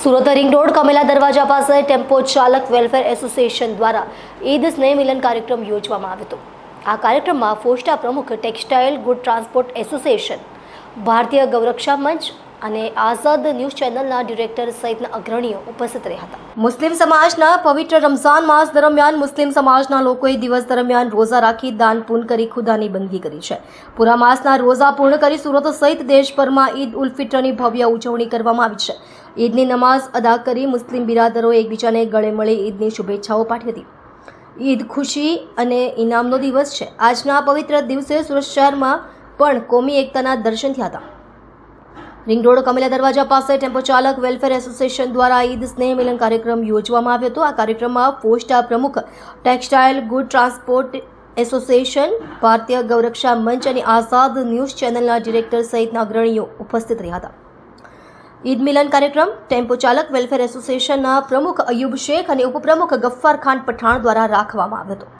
Surat ring road Kamela દરવાજા પાસે tempo ચાલક વેલફેર એસોસિએશન દ્વારા ઈદ સ્નેહ મિલન કાર્યક્રમ યોજવામાં આવ્યો હતો. આ કાર્યક્રમમાં ફોસ્ટા પ્રમુખ ટેક્સટાઇલ ગુડ ટ્રાન્સપોર્ટ એસોસિએશન, ભારતીય ગૌરક્ષા મંચ અને આઝાદ ન્યૂઝ ચેનલના ડિરેક્ટર સહિતના અગ્રણીઓ ઉપસ્થિત રહ્યા હતા. મુસ્લિમ સમાજના પવિત્ર રમઝાન માસ દરમિયાન મુસ્લિમ સમાજના લોકોએ દિવસ દરમિયાન રોઝા રાખી દાન પૂન કરી ખુદાની બંદગી કરી છે. પૂરા માસના રોઝા પૂર્ણ કરી સુરત સહિત દેશભરમાં ઈદ ઉલ ફિત્રની ભવ્ય ઉજવણી કરવામાં આવી છે. ઈદની નમાઝ અદા કરી મુસ્લિમ બિરાદરો એકબીજાને ગળે મળી ઈદની શુભેચ્છાઓ પાઠવી હતી. ઈદ ખુશી અને ઇનામનો દિવસ છે. આજના પવિત્ર દિવસે સુરત શહેરમાં પણ કોમી એકતાના દર્શન થયા હતા. રિંગ રોડ કમેલા દરવાજા પાસે ટેમ્પો ચાલક વેલફેર એસોસિએશન દ્વારા ઈદ સ્નેહ મિલન કાર્યક્રમ યોજવામાં આવ્યો હતો. આ કાર્યક્રમમાં પોસ્ટા પ્રમુખ ટેક્સટાઇલ, ગુડ ટ્રાન્સપોર્ટ એસોસિએશન, ભારતીય ગૌરક્ષા મંચ અને આઝાદ ન્યૂઝ ચેનલના ડિરેક્ટર સહિતના અગ્રણીઓ ઉપસ્થિત રહ્યા હતા. ઈદ મિલન કાર્યક્રમ, ટેમ્પો ચાલક, વેલફેર એસોસિએશનના પ્રમુખ અયુબ શેખ અને ઉપપ્રમુખ ગફ્ફાર ખાન પઠાણ દ્વારા રાખવામાં આવ્યો હતો.